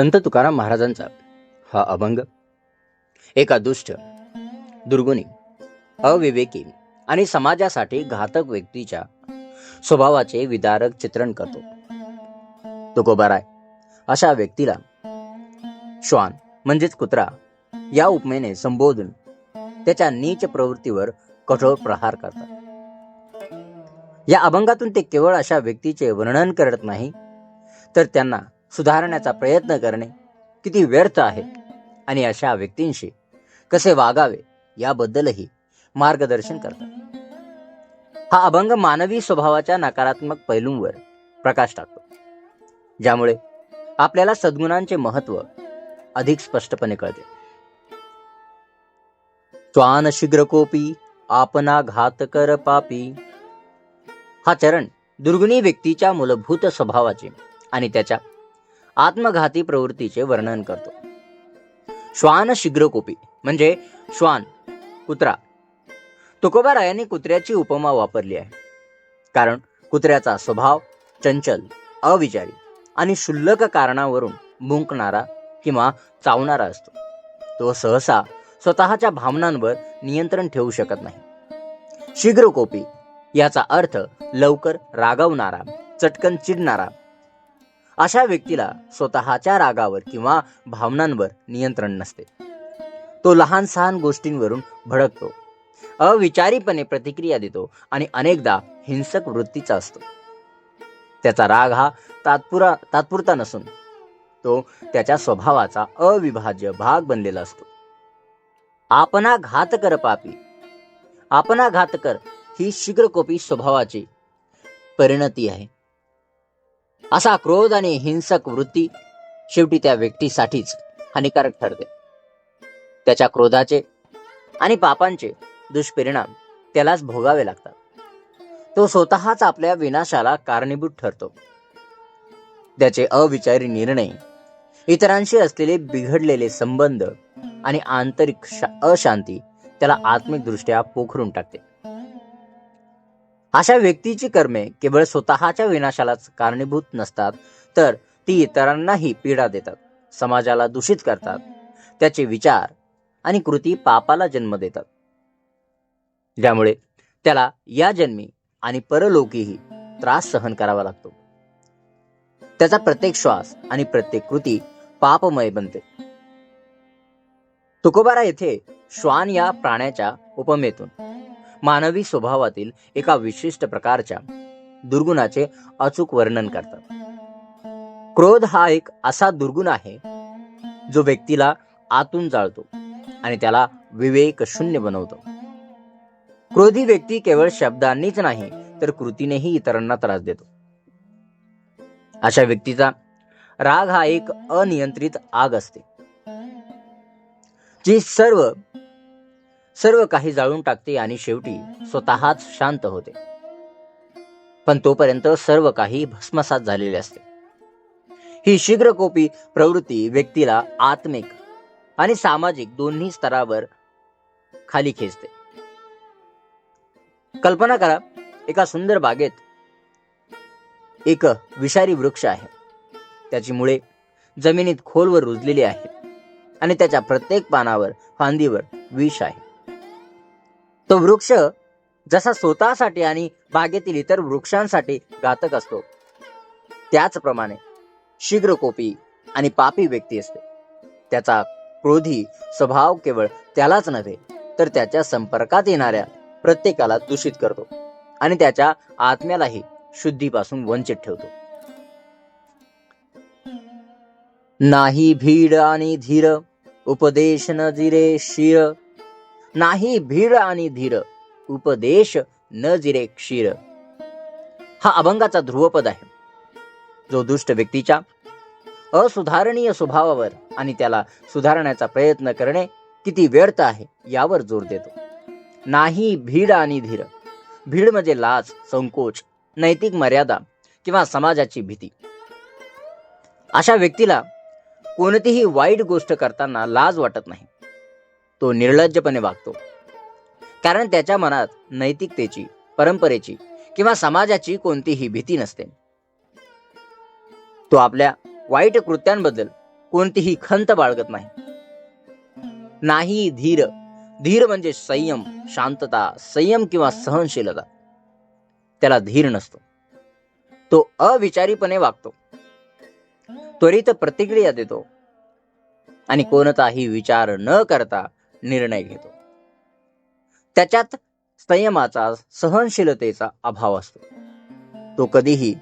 संत तुकाराम महाराजांचा हा अभंग. एका दुष्ट दुर्गुणी अविवेकी आणि समाजासाठी घातक व्यक्तीच्या स्वभावाचे विदारक चित्रण करतो. तुकोबाराय अशा व्यक्तीला श्वान म्हणजेच कुत्रा या उपमेने संबोधून त्याच्या नीच प्रवृत्तीवर कठोर प्रहार करतात. या अभंगातून ते केवळ अशा व्यक्तीचे वर्णन करत नाही तर त्यांना सुधारण्याचा प्रयत्न करणे किती व्यर्थ आहे आणि अशा व्यक्तींशी कसे वागावे याबद्दलही मार्गदर्शन करतात. हा अभंग मानवी स्वभावाच्या नकारात्मक पैलूंवर प्रकाश टाकतो ज्यामुळे आपल्याला सद्गुणांचे महत्त्व अधिक स्पष्टपणे कळते. त्वान शीघ्रकोपी आपना घातकर पापी. हा चरण दुर्गुणी व्यक्तीच्या मूलभूत स्वभावाचे आणि त्याच्या आत्मघाती प्रवृत्तीचे वर्णन करतो. श्वान शीघ्रकोपी म्हणजे श्वान कुत्रा. तुकोबारायांनी कुत्र्याची उपमा वापरली आहे. कारण कुत्र्याचा स्वभाव चंचल अविचारी आणि क्षुल्लक कारणावरून मुंकणारा किंवा चावणारा असतो. तो सहसा स्वतःच्या भावनांवर नियंत्रण ठेवू शकत नाही. शीघ्रकोपी याचा अर्थ लवकर रागवणारा चटकन चिडणारा अशा व्यक्तीला स्वतःच्या रागावर किंवा भावनांवर नियंत्रण नसते. तो लहान सहान गोष्टींवरून भडकतो. अविचारीपणे प्रतिक्रिया देतो आणि अनेकदा हिंसक वृत्तीचा असतो. त्याचा राग हा तात्पुरा तात्पुरता नसून तो त्याच्या स्वभावाचा अविभाज्य भाग बनलेला असतो. आपणा घातकर पापी. आपणा घातकर ही शीघ्रकोपी स्वभावाची परिणती आहे. असा क्रोध आणि हिंसक वृत्ती शेवटी त्या व्यक्तीसाठीच हानिकारक ठरते. त्याच्या क्रोधाचे आणि पापांचे दुष्परिणाम त्यालाच भोगावे लागतात. तो स्वतःच आपल्या विनाशाला कारणीभूत ठरतो. त्याचे अविचारी निर्णय इतरांशी असलेले बिघडलेले संबंध आणि आंतरिक अशांती त्याला आत्मिकदृष्ट्या पोखरून टाकते. अशा व्यक्तीची कर्मे केवळ स्वतःच्या विनाशालाच कारणीभूत नसतात तर ती इतरांनाही पीडा देतात समाजाला दूषित करतात त्याचे विचार आणि कृती पापाला जन्म देतात. ज्यामुळे त्याला या जन्मी आणि परलोकीही त्रास सहन करावा लागतो. त्याचा प्रत्येक श्वास आणि प्रत्येक कृती पापमय बनते. तुकोबारा येथे श्वान या प्राण्याच्या उपमेतून मानवी स्वभावातील एका विशिष्ट प्रकारच्या दुर्गुणाचे अचूक वर्णन करतात. क्रोध हा एक असा दुर्गुण आहे जो व्यक्तीला आतून जाळतो आणि त्याला विवेक शून्य बनवतो. क्रोधी व्यक्ती केवळ शब्दांनीच नाही तर कृतीनेही इतरांना त्रास देतो. अशा व्यक्तीचा राग हा एक अनियंत्रित आग असते जी सर्व सर्व काही जाळून टाकते आणि शेवटी स्वतःच शांत होते. पण तोपर्यंत सर्व काही भस्मसात झालेले असते. ही शीघ्रकोपी प्रवृत्ती व्यक्तीला आत्मिक आणि सामाजिक दोन्ही स्तरावर खाली खेचते. कल्पना करा एका सुंदर बागेत एक विषारी वृक्ष आहे. त्याची मुळे जमिनीत खोलवर रुजलेली आहेत आणि त्याच्या प्रत्येक पानावर फांदीवर विष आहे. तो वृक्ष जसा स्वतःसाठी आणि बागेतील इतर वृक्षांसाठी घातक असतो त्याचप्रमाणे शीघ्रकोपी आणि पापी व्यक्ती असते. त्याचा क्रोधी स्वभाव केवळ त्यालाच नव्हे तर त्याच्या संपर्कात येणाऱ्या प्रत्येकाला दूषित करतो आणि त्याच्या आत्म्यालाही शुद्धीपासून वंचित ठेवतो. नाही भीड आणि धीर उपदेश न जिरे शिर नाही भीड आणि धीर उपदेश न जिरे क्षीर. हा अभंगाचा ध्रुवपद आहे. जो दुष्ट व्यक्तीच्या असुधारणीय स्वभावावर आणि त्याला सुधारण्याचा प्रयत्न करणे किती व्यर्थ आहे यावर जोर देतो. नाही भीड आणि धीर. भीड म्हणजे लाज संकोच नैतिक मर्यादा किंवा समाजाची भीती. अशा व्यक्तीला कोणतीही वाईट गोष्ट करताना लाज वाटत नाही. तो निर्लज्जपणे वागतो. कारण त्याच्या मनात नैतिकतेची परंपरेची किंवा समाजाची कोणतीही भीती नसते. तो आपल्या वाईट कृत्यांबद्दल कोणतीही खंत बाळगत नाही. नाही धीर धीर म्हणजे संयम शांतता संयम किंवा सहनशीलता. त्याला धीर नसतो. तो अविचारीपणे वागतो. त्वरित प्रतिक्रिया देतो. आणि कोणताही विचार न करता निर्णय घेतो. त्याच्यात संयमाचा सहनशीलतेचा अभाव असतो. तो कधीही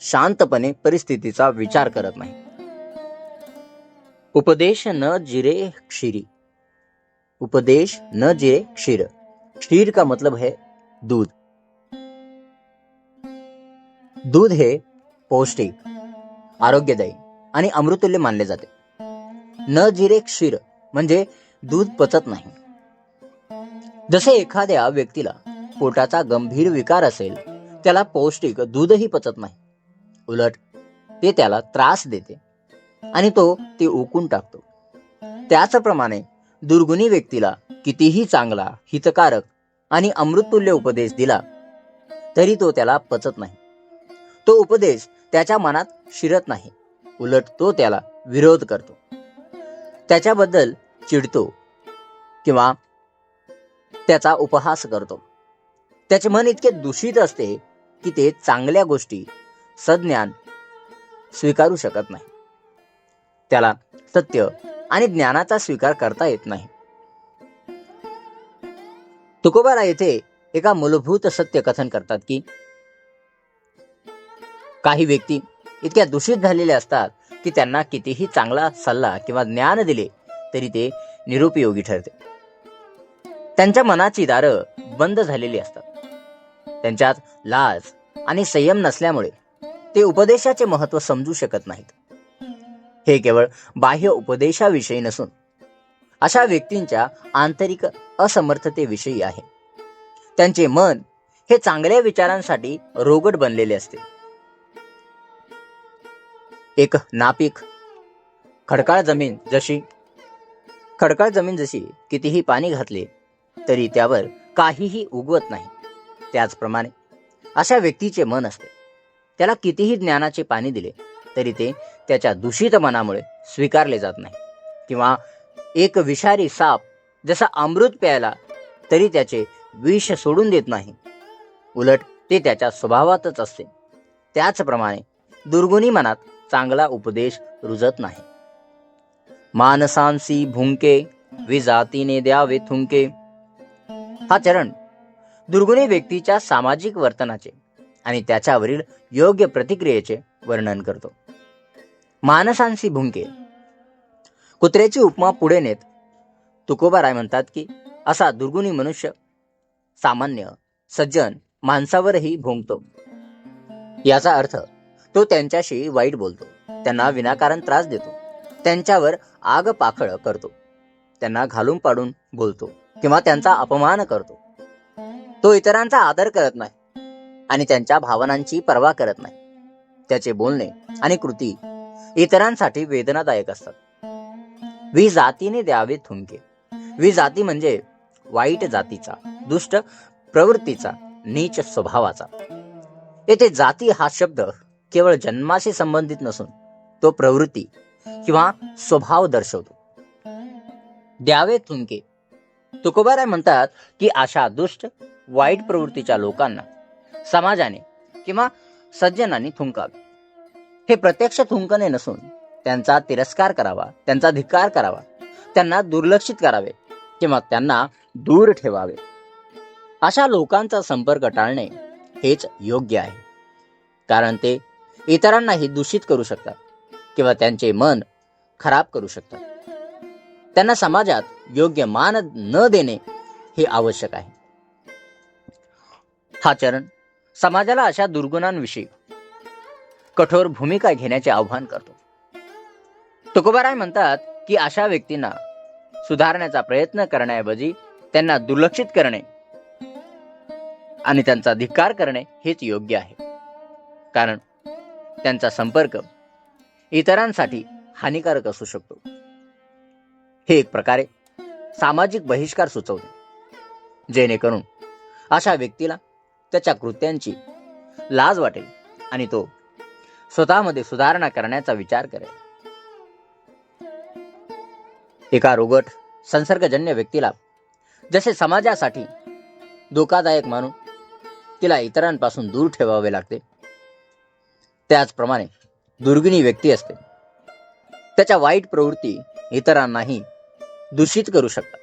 शांतपणे परिस्थितीचा विचार करत नाही. उपदेश न जिरे क्षीरी. उपदेश न जिरे क्षीर. क्षीर का मतलब है दूध. दूध हे पौष्टिक आरोग्यदायी आणि अमृतुल्य मानले जाते. न जिरे क्षीर म्हणजे दूध पचत नाही. जसे एखाद्या व्यक्तीला पोटाचा गंभीर विकार असेल त्याला पौष्टिक दूधही पचत नाही. उलट ते त्याला त्रास देते आणि तो ते ओकून टाकतो. त्याचप्रमाणे दुर्गुणी व्यक्तीला कितीही चांगला हितकारक आणि अमृततुल्य उपदेश दिला तरी तो त्याला पचत नाही. तो उपदेश त्याच्या मनात शिरत नाही. उलट तो त्याला विरोध करतो. त्याच्याबद्दल चिडतो किंवा त्याचा उपहास करतो. त्याचे मन इतके दूषित असते की ते चांगल्या गोष्टी सज्ञान स्वीकारू शकत नाही. त्याला सत्य आणि ज्ञानाचा स्वीकार करता येत नाही. तुकोबारा येथे एका मूलभूत सत्य कथन करतात की काही व्यक्ती इतक्या दूषित झालेल्या असतात की त्यांना कितीही चांगला सल्ला किंवा ज्ञान दिले तरी ते निरुपयोगी ठरते. त्यांच्या मनाची दारं बंद झालेली असतात. त्यांच्यात लाज आणि संयम नसल्यामुळे ते उपदेशाचे महत्त्व समजू शकत नाहीत. हे केवळ बाह्य उपदेशाविषयी नसून अशा व्यक्तींच्या आंतरिक असमर्थतेविषयी आहे. त्यांचे मन हे चांगल्या विचारांसाठी रोगट बनलेले असते. एक नापीक खडकाळ जमीन जशी खडकाळ जमीन जशी कितीही पाणी घातले तरी त्यावर काहीही उगवत नाही. त्याचप्रमाणे अशा व्यक्तीचे मन असते. त्याला कितीही ज्ञानाचे पाणी दिले तरी ते त्याच्या दूषित मनामुळे स्वीकारले जात नाही. किंवा एक विषारी साप जसा अमृत प्यायला तरी त्याचे विष सोडून देत नाही. उलट ते त्याच्या स्वभावातच असते. त्याचप्रमाणे दुर्गुणी मनात चांगला उपदेश रुजत नाही. मानसांसी भुंके विजातीने द्यावे थुंके. हा चरण दुर्गुणी व्यक्तीच्या सामाजिक वर्तनाचे आणि त्याच्यावरील योग्य प्रतिक्रियेचे वर्णन करतो. मानसांसी भुंके. कुत्र्याची उपमा पुढे नेत. तुकोबाराय म्हणतात की असा दुर्गुणी मनुष्य सामान्य सज्जन माणसावरही भोंगतो. याचा अर्थ तो त्यांच्याशी वाईट बोलतो. त्यांना विनाकारण त्रास देतो. त्यांच्यावर आग पाखळ करतो. त्यांना घालून पाडून बोलतो किंवा त्यांचा अपमान करतो. तो इतरांचा आदर करत नाही आणि त्यांच्या भावनांची पर्वा करत नाही. त्याचे बोलणे आणि कृती इतरांसाठी वेदनादायक असतात. वी जातीने द्यावे थुंके वी जाती म्हणजे वाईट जातीचा दुष्ट प्रवृत्तीचा नीच स्वभावाचा. येथे जाती हा शब्द केवळ जन्माशी संबंधित नसून तो प्रवृत्ती किंवा स्वभाव दर्शवतो. द्यावे थुंके तुकोबाराय म्हणतात की अशा दुष्ट वाईट प्रवृत्तीच्या लोकांना समाजाने किंवा सज्जनांनी थुंकावे. हे प्रत्यक्ष थुंकणे नसून त्यांचा तिरस्कार करावा त्यांचा धिक्कार करावा त्यांना दुर्लक्षित करावे किंवा त्यांना दूर ठेवावे. अशा लोकांचा संपर्क टाळणे हेच योग्य आहे. कारण ते इतरांनाही दूषित करू शकतात. किंवा त्यांचे मन खराब करू शकतात. त्यांना समाजात योग्य मान न देणे हे आवश्यक आहे. हा चरण समाजाला अशा दुर्गुणांविषयी कठोर भूमिका घेण्याचे आव्हान करतो. तुकोबाराय म्हणतात की अशा व्यक्तींना सुधारण्याचा प्रयत्न करण्याऐवजी त्यांना दुर्लक्षित करणे आणि त्यांचा धिक्कार करणे हेच योग्य आहे. कारण त्यांचा संपर्क इतरांसाठी हानिकारक असू शकतो. हे एक प्रकारे सामाजिक बहिष्कार सुचवते. जेणेकरून अशा व्यक्तीला त्याच्या कृत्यांची लाज वाटेल आणि तो स्वतःमध्ये सुधारणा करण्याचा विचार करेल. एका रोगट संसर्गजन्य व्यक्तीला जसे समाजासाठी धोकादायक मानून तिला इतरांपासून दूर ठेवावे लागते त्याचप्रमाणे दुर्गुणी व्यक्ती असते. त्याच्या वाईट प्रवृत्ती इतरांनाही दूषित करू शकतात.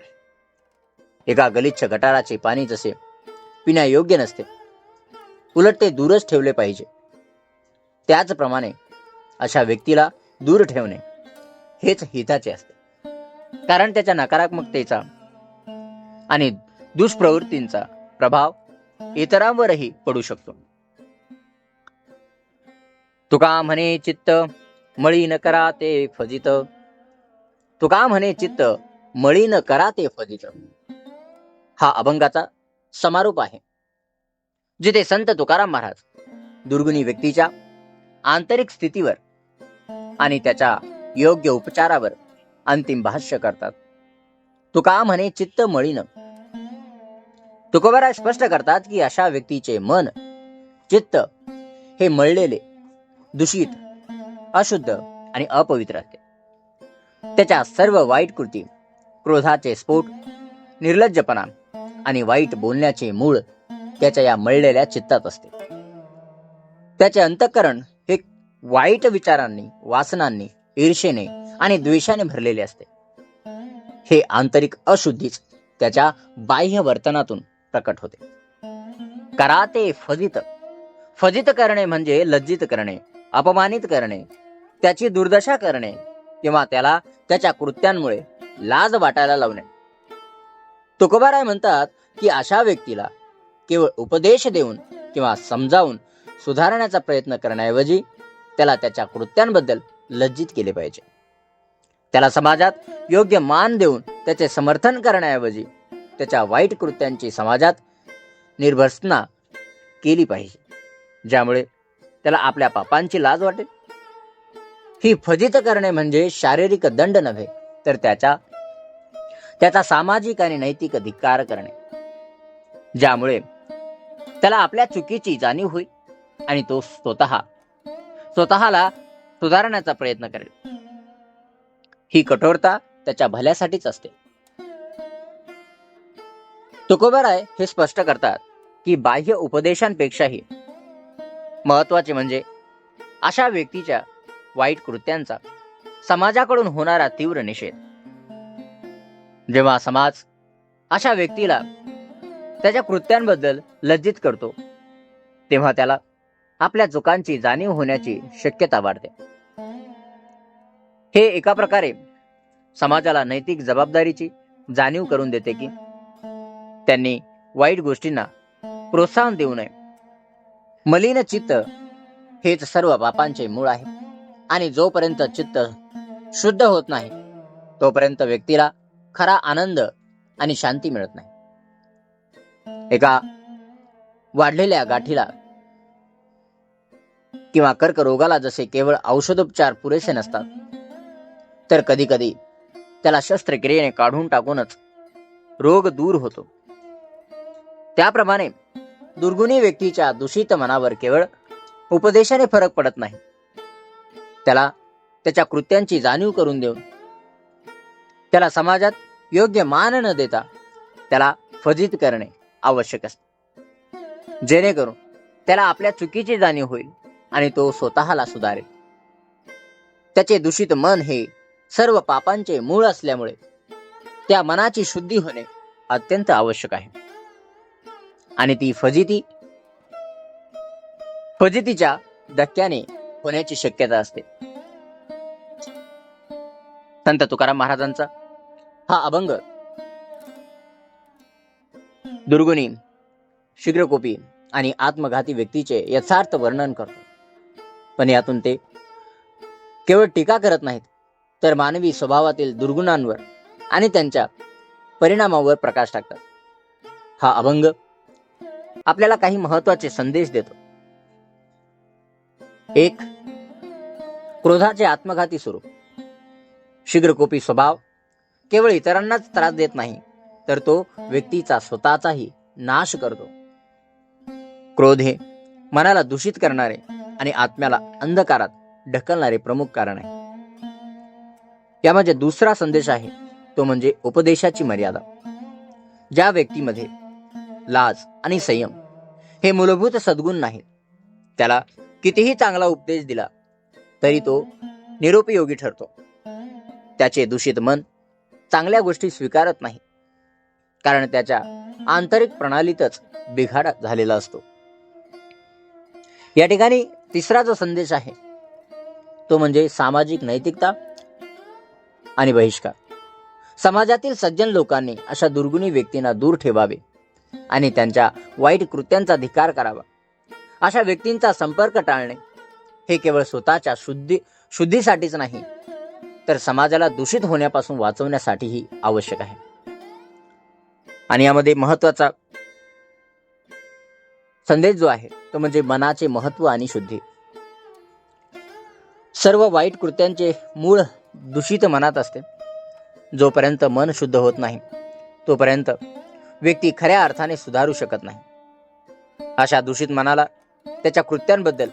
एका गलिच्छ गटाराचे पाणी जसे पिण्यायोग्य नसते उलट ते दूरच ठेवले पाहिजे. त्याचप्रमाणे अशा व्यक्तीला दूर ठेवणे हेच हिताचे असते. कारण त्याच्या नकारात्मकतेचा आणि दुष्प्रवृत्तींचा प्रभाव इतरांवरही पडू शकतो. तुका म्हणे चित्त मळी न करा ते फजित. तुका म्हणे चित्त मळी न करा ते फजित. हा अभंगाचा समारोप आहे जिथे संत तुकाराम महाराज दुर्गुणी व्यक्तीच्या आंतरिक स्थितीवर आणि त्याच्या योग्य उपचारावर अंतिम भाष्य करतात. तुका म्हणे चित्त मळीन तुकोबाराय स्पष्ट करतात की अशा व्यक्तीचे मन चित्त हे मळलेले दूषित अशुद्ध आणि अपवित्र असते. त्याच्या सर्व वाईट कृती क्रोधाचे स्फोट निर्लज्जपणा आणि वाईट बोलण्याचे मूळ त्याच्या या मळलेल्या चित्तात असते. त्याचे अंतःकरण हे वाईट विचारांनी वासनांनी ईर्षेने आणि द्वेषाने भरलेले असते. हे आंतरिक अशुद्धीच त्याच्या बाह्य वर्तनातून प्रकट होते. कराते फजित. फजित करणे म्हणजे लज्जित करणे अपमानित करणे त्याची दुर्दशा करणे किंवा त्याला त्याच्या कृत्यांमुळे लाज वाटायला लावणे. तुकोबाराय म्हणतात की अशा व्यक्तीला केवळ उपदेश देऊन किंवा समजावून सुधारण्याचा प्रयत्न करण्याऐवजी त्याला त्याच्या कृत्यांबद्दल लज्जित केले पाहिजे. त्याला समाजात योग्य मान देऊन त्याचे समर्थन करण्याऐवजी त्याच्या वाईट कृत्यांची समाजात निर्भर्सना केली पाहिजे. ज्यामुळे त्याला आपल्या पापांची लाज वाटेल. ही फजित करणे म्हणजे शारीरिक दंड नव्हे तर त्याच्या त्याचा सामाजिक आणि नैतिक धिक्कार करणे. ज्यामुळे त्याला आपल्या चुकीची जाणीव होईल आणि तो स्वतः स्वतःला सुधारण्याचा प्रयत्न करेल. ही कठोरता त्याच्या भल्यासाठीच असते. तुकोबराय हे स्पष्ट करतात की बाह्य उपदेशांपेक्षाही महत्त्वाचे म्हणजे अशा व्यक्तीच्या वाईट कृत्यांचा समाजाकडून होणारा तीव्र निषेध. जेव्हा समाज अशा व्यक्तीला त्याच्या कृत्यांबद्दल लज्जित करतो तेव्हा त्याला आपल्या चुकांची जाणीव होण्याची शक्यता वाढते. हे एका प्रकारे समाजाला नैतिक जबाबदारीची जाणीव करून देते की त्यांनी वाईट गोष्टींना प्रोत्साहन देऊ नये. मलिन चित्त हेच सर्व पापांचे मूळ आहे. आणि जोपर्यंत चित्त शुद्ध होत नाही तोपर्यंत व्यक्तीला खरा आनंद आणि शांती मिळत नाही. एका वाढलेल्या गाठीला किंवा कर्करोगाला जसे केवळ औषधोपचार पुरेसे नसतात तर कधी कधी त्याला शस्त्रक्रियेने काढून टाकूनच रोग दूर होतो. त्याप्रमाणे दुर्गुणी व्यक्तीच्या दूषित मनावर केवळ उपदेशाने फरक पडत नाही. त्याला त्याच्या कृत्यांची जाणीव करून देऊन त्याला समाजात योग्य मान न देता त्याला फजित करणे आवश्यक असते. जेणेकरून त्याला आपल्या चुकीची जाणीव होईल आणि तो स्वतःला सुधारेल. त्याचे दूषित मन हे सर्व पापांचे मूळ असल्यामुळे त्या मनाची शुद्धी होणे अत्यंत आवश्यक आहे. आणि ती फजिती फजितीच्या धक्क्याने होण्याची शक्यता असते. संत तुकाराम महाराजांचा हा अभंग दुर्गुणी शीघ्रकोपी आणि आत्मघाती व्यक्तीचे यथार्थ वर्णन करतो. पण यातून ते केवळ टीका करत नाहीत तर मानवी स्वभावातील दुर्गुणांवर आणि त्यांच्या परिणामावर प्रकाश टाकतात. हा अभंग आपल्याला काही महत्त्वाचे संदेश देतो. एक क्रोधाचे आत्मघाती स्वरूप. शीघ्रकोपी स्वभाव. केवळ इतरांनाच त्रास देत नाही तर तो व्यक्तीचा स्वतःचाही नाश करतो. क्रोध हे मनाला दूषित करणारे आणि आत्म्याला अंधकारात ढकलणारे प्रमुख कारण आहे. यामध्ये दुसरा संदेश आहे तो म्हणजे उपदेशाची मर्यादा. ज्या व्यक्तीमध्ये लाज आणि संयम हे मूलभूत सद्गुण नाहीत. त्याला कितीही चांगला उपदेश दिला तरी तो निरुपयोगी ठरतो. त्याचे दूषित मन चांगल्या गोष्टी स्वीकारत नाही कारण त्याच्या आंतरिक प्रणालीतच बिघाड झालेला असतो. या ठिकाणी तिसरा जो संदेश आहे तो म्हणजे सामाजिक नैतिकता आणि बहिष्कार. समाजातील सज्जन लोकांनी अशा दुर्गुणी व्यक्तींना दूर ठेवावे. आणि त्यांच्या वाईट कृत्यांचा धिकार करावा. अशा व्यक्तींचा संपर्क टाळणे हे केवळ स्वतःच्या शुद्धी शुद्धीसाठीच नाही तर समाजाला दूषित होण्यापासून वाचवण्यासाठीही आवश्यक आहे. आणि यामध्ये महत्त्वाचा संदेश जो आहे तो म्हणजे मनाचे महत्त्व आणि शुद्धी. सर्व वाईट कृत्यांचे मूळ दूषित मनात असते. जोपर्यंत मन शुद्ध होत नाही तोपर्यंत व्यक्ती खऱ्या अर्थाने सुधारू शकत नाही. अशा दूषित मनाला त्याच्या कृत्यांबद्दल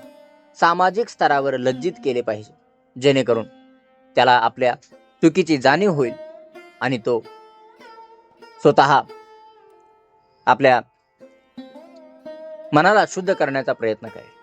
सामाजिक स्तरावर लज्जित केले पाहिजे जेणेकरून त्याला आपल्या चुकीची जाणीव होईल आणि तो स्वतः आपल्या मनाला शुद्ध करण्याचा प्रयत्न करेल.